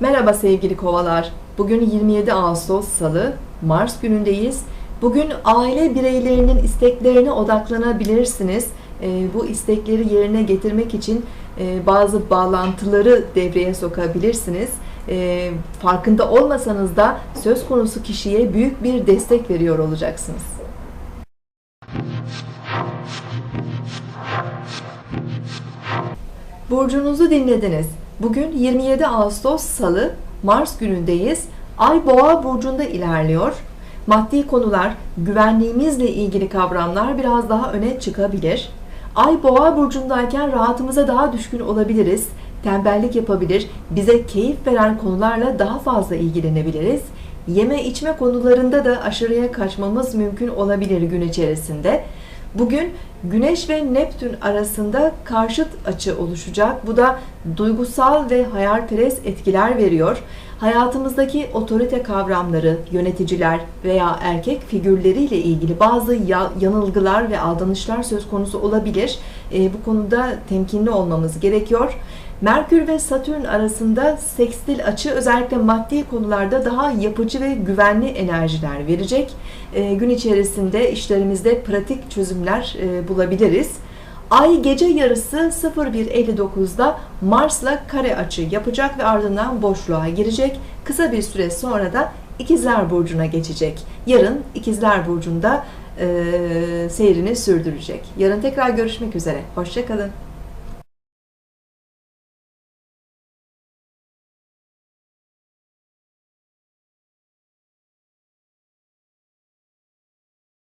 Merhaba sevgili kovalar. Bugün 27 Ağustos Salı, Mars günündeyiz. Bugün aile bireylerinin isteklerine odaklanabilirsiniz. Ee, bu istekleri yerine getirmek için e, bazı bağlantıları devreye sokabilirsiniz. Ee, farkında olmasanız da söz konusu kişiye büyük bir destek veriyor olacaksınız. Burcunuzu dinlediniz. Bugün 27 Ağustos Salı, Mars günündeyiz. Ay Boğa burcunda ilerliyor. Maddi konular, güvenliğimizle ilgili kavramlar biraz daha öne çıkabilir. Ay Boğa burcundayken rahatımıza daha düşkün olabiliriz. Tembellik yapabilir, bize keyif veren konularla daha fazla ilgilenebiliriz. Yeme içme konularında da aşırıya kaçmamız mümkün olabilir gün içerisinde. Bugün Güneş ve Neptün arasında karşıt açı oluşacak. Bu da duygusal ve hayalperest etkiler veriyor. Hayatımızdaki otorite kavramları, yöneticiler veya erkek figürleriyle ilgili bazı yanılgılar ve aldanışlar söz konusu olabilir. E, bu konuda temkinli olmamız gerekiyor. Merkür ve Satürn arasında sekstil açı özellikle maddi konularda daha yapıcı ve güvenli enerjiler verecek. E, gün içerisinde işlerimizde pratik çözümler e, bulabiliriz. Ay gece yarısı 01.59'da Mars'la kare açı yapacak ve ardından boşluğa girecek. Kısa bir süre sonra da İkizler Burcu'na geçecek. Yarın İkizler Burcu'nda e, seyrini sürdürecek. Yarın tekrar görüşmek üzere. Hoşçakalın.